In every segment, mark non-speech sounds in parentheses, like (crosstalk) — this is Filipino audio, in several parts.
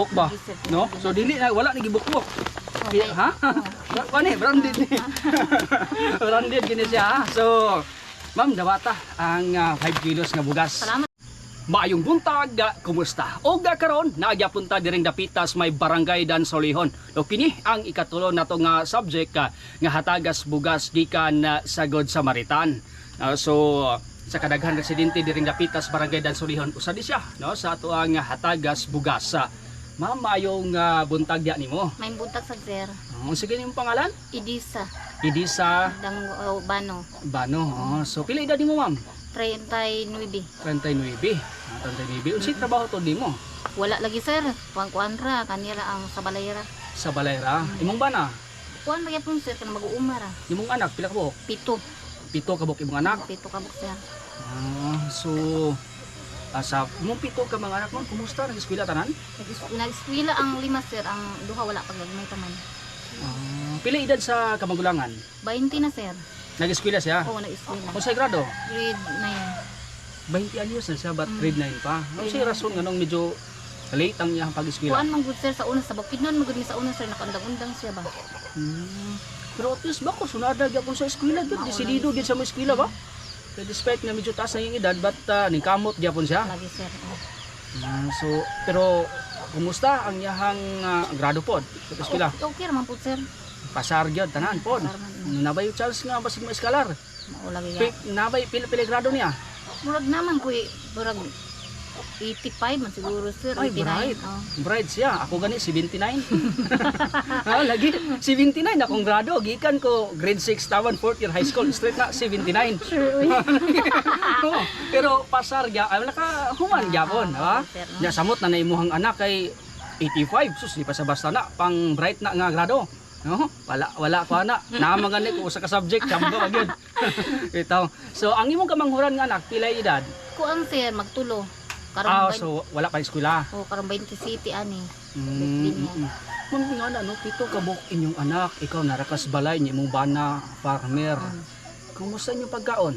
Buk ba? No? So dili na wala ni gibukbok. Ha? Ba ni branded ni. (laughs) branded gini siya. ha? So Ma'am, dawata ang ah, 5 kilos nga bugas. Salamat. Maayong buntag, kumusta? O ga karon, nagyapunta diring dapitas may barangay dan Solihon. O kini ang ikatulo nato nga subject ka nga hatagas bugas gikan na sa God Samaritan. Ah, so sa kadaghan residente diring dapitas barangay dan Solihon usa di siya no sa ato ang hatagas bugas. Ah, Ma'am, maayong ah, buntag dia nimo. May buntag sa sir. Ang sige nimong pangalan? Idisa. Idisa Dang uh, Bano. Bano. Oh, so pila edad nimo, ma'am? 39. 39. Ah, 39. Unsay trabaho to nimo? Wala lagi sir. Kuan kuan ra kanila ang sa balayra. Sa Balayra. Imong bana? Kuan lagi pun sir kana mag-uumar. Imong anak pila ka buok? Pito. Pito ka buok imong anak. Pito ka buk sir. Ah, so ah, sa imong pito ka mga anak mo, kumusta nag-eskwela tanan? Nag- Nag-eskwela ang lima sir, ang duha wala pa gagmay taman. Ah, pila edad sa kamagulangan? 20 na sir. Nag-eskwela siya. Oo, nag-eskwela. Unsay grado? Grade 20 anyos na siya, but Mm. grade 9 pa. Unsay rason nga nung medyo late ang iyang 9. pag-eskwela? Kuan man gud sir sa una sa Bukidnon magud ni sa una sir nakandang-undang siya ba. Hmm. Pero at least ba ko sunada gyapon sa eskwela gyud, desidido gyud sa mo eskwela ba? Kaya despite nga medyo taas ang iyang edad, but uh, ningkamot gyapon siya. Lagi sir. Ah, so, pero kumusta ang iyahang ah, grado pod sa eskwela? Okay, okay raman po sir. Pasar gyud tanan pod. Nabay yung chance nga basig mo eskalar. Mao lagi Pi, ya. nabay pila pila grado niya. Murag naman po eh, murag 85 man siguro sir. Ay, 89. bright. Oh. Bride siya. Ako gani 79. (laughs) ah, lagi 79 akong grado. Gikan ko grade 6 tawan 4th year high school straight na 79. Sure, (laughs) pero pasar gya ay naka human gyapon, ha? sir, no? Nya samot na naimuhang anak kay 85 sus di pa sa basta na pang bright na nga grado. No? Wala wala ko ana. Naman gani ko usa ka subject kamba gyud. (laughs) Ito. So ang imong kamanghuran nga anak pila edad? Kuang sir, magtulo. Karon Ah, so wala pa eskwela. oh, karon 20 city ani. Mm. Ma'am nga na no, pito ka buk inyong anak, ikaw narakas balay ni imong bana farmer. Mm. Kumusta inyong pagkaon?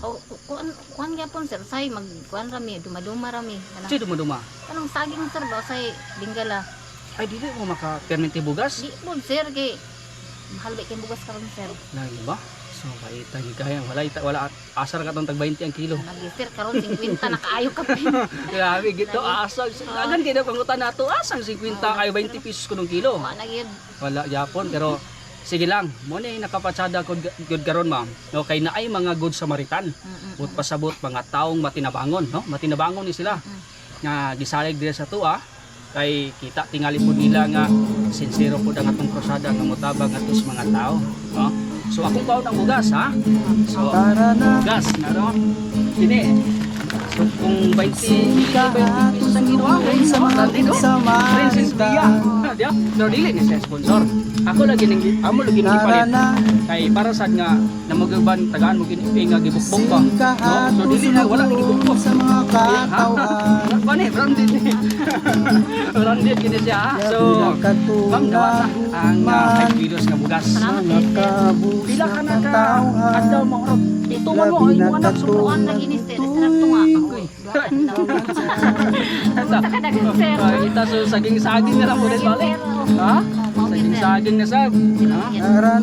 Oh, kuan kuan gyapon sir, say mag kuan rami, dumaduma rami. Kanang, Si dumaduma. kanang saging sir ba say dinggala. Ay dili mo maka permente bugas? Di po sir kay mahal ba kay bugas karon sir. Lagi ba? So, baita gikaya. Wala, ita, wala asar ka tong tag 20 ang kilo. Lagi sir karon 50 nakaayo ka pa. (laughs) Grabe, gito, asag. Agan kayo pangutan na to, asang 50 kayo 20 pesos ko ng kilo. Gyud. Wala, Japon, pero sige lang. Mo yung nakapatsada ko good karon ma'am. No, kay na ay mga good Samaritan. But pasabot mga taong matinabangon, no? Matinabangon ni sila. Nga gisalig diri sa tuwa kay kita tingali po nila nga sincero po ang atong krusada nga motabang atos mga tao, no? So akong kaon ang bugas, ha? So, gas na. no ini so kung 20 20 pesos ang ginawa sa mga dito Princess Pia dia no dili ni sa sponsor. Ako lagi ning amo lagi ning ipalit kay para sad nga namugaban tagaan mo kini nga gibukbok ba no so dili na wala ni gibukbok. sa mga katawan katawan ba ni (laughs) branded ni branded kini siya ha? so ma'am dawata ang uh, 5 kilos nga bugas mga pila ka na ka katawan adlaw mo ro dito mo mo ay mo anak so Kuan lagi ni sir, sarap tunga. Uy. Sa kadagan sir. Ay, ita so saging saging na lang mo din balik. Ha? Saging saging na sab. Ha?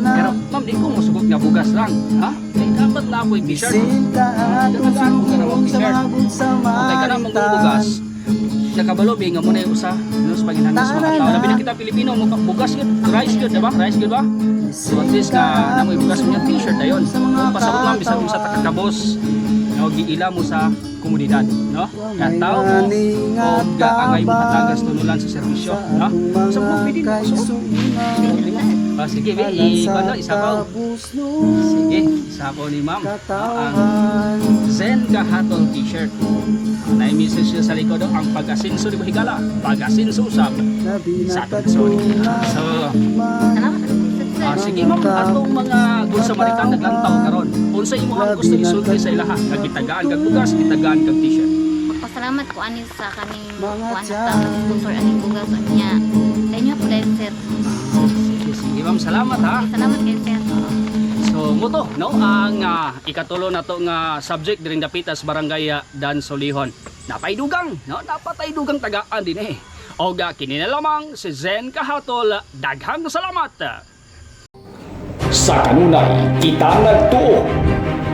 Pero ma'am, di ko musugot nga bugas lang. Ha? Dapat na ako t-shirt. Sinta at usubong sa mga bunsa Okay ka na mong bugas. Sa kabalo, nga mo na usa. Ano sa paghinandas mga tao. Labi na kita Pilipino, mo bugas yun. Rice yun, diba? Rice yun ba? So at least ka na mo bugas mo yung t-shirt na yun. Kung pasabot lang, bisa mo sa takakabos. No, giila mo sa komunidad. No? Kaya tao mo, o gaangay mo hatagas tunulan sa serbisyo. No? Sa mga pwede mo gusto. Ah, sige, be, i- ano, isabaw. Sige, isabaw ni ma'am. Ang Zen Kahatol t-shirt. Na message siya sa likod ang pag-asinso di Bahigala. Pag-asinso sa sa Sorry. So, ah, sige ma'am, atong mga good Samaritan naglantaw karon. Unsa imo ang gusto isulti sa ilaha? Kag kitagaan kag bugas, kitagaan kag t-shirt. Magpasalamat ko ani sa kaning kuan at sponsor aning bugas niya. Sa inyo po dahil sir. Sige, ma'am, salamat ha. Salamat kay sir. So muto no ang ah, ikatulo na to nga subject diring dapitas barangay ah, Dan Solihon. Napay dugang no dapat ay dugang tagaan din eh. O ga kini na lamang si Zen Kahatol. Daghang salamat! Sa kanunay, kita nagtuo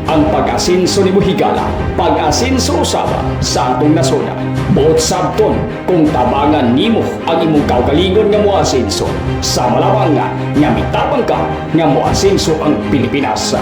ang pag-asinso ni Muhigala, pag-asinso usaba sa atong nasona. Buot sabton, kung tabangan nimo ang imong kaugalingon nga moasinso, sa malawang nga, nga mitapang ka nga moasinso ang Pilipinas.